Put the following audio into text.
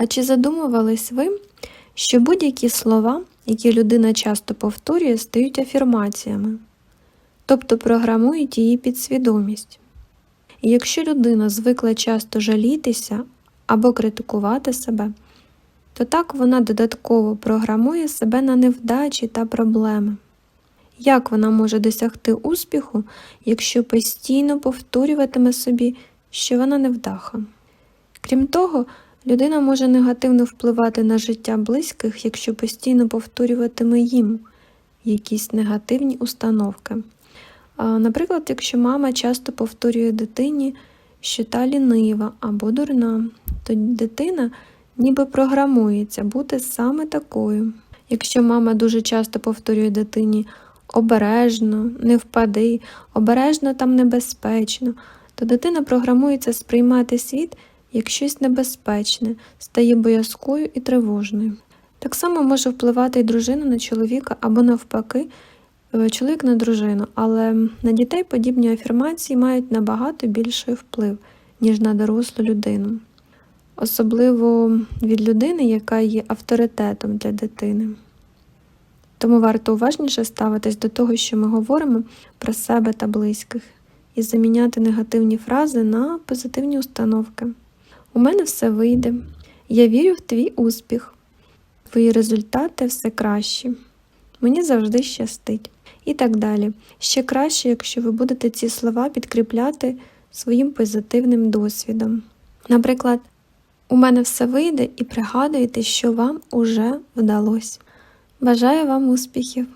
А чи задумувались ви, що будь-які слова, які людина часто повторює, стають афірмаціями, тобто програмують її підсвідомість? І якщо людина звикла часто жалітися або критикувати себе, то так вона додатково програмує себе на невдачі та проблеми. Як вона може досягти успіху, якщо постійно повторюватиме собі, що вона невдаха? Крім того, людина може негативно впливати на життя близьких, якщо постійно повторюватиме їм якісь негативні установки. Наприклад, якщо мама часто повторює дитині, що та лінива або дурна, то дитина ніби програмується бути саме такою. Якщо мама дуже часто повторює дитині обережно, не впади, обережно там небезпечно, то дитина програмується сприймати світ як щось небезпечне, стає боязкою і тривожною. Так само може впливати і дружина на чоловіка або навпаки, е, чоловік на дружину, але на дітей подібні афірмації мають набагато більший вплив, ніж на дорослу людину, особливо від людини, яка є авторитетом для дитини. Тому варто уважніше ставитись до того, що ми говоримо про себе та близьких, і заміняти негативні фрази на позитивні установки. У мене все вийде. Я вірю в твій успіх. Твої результати все кращі. Мені завжди щастить. І так далі. Ще краще, якщо ви будете ці слова підкріпляти своїм позитивним досвідом. Наприклад, у мене все вийде і пригадуйте, що вам уже вдалося. Бажаю вам успіхів!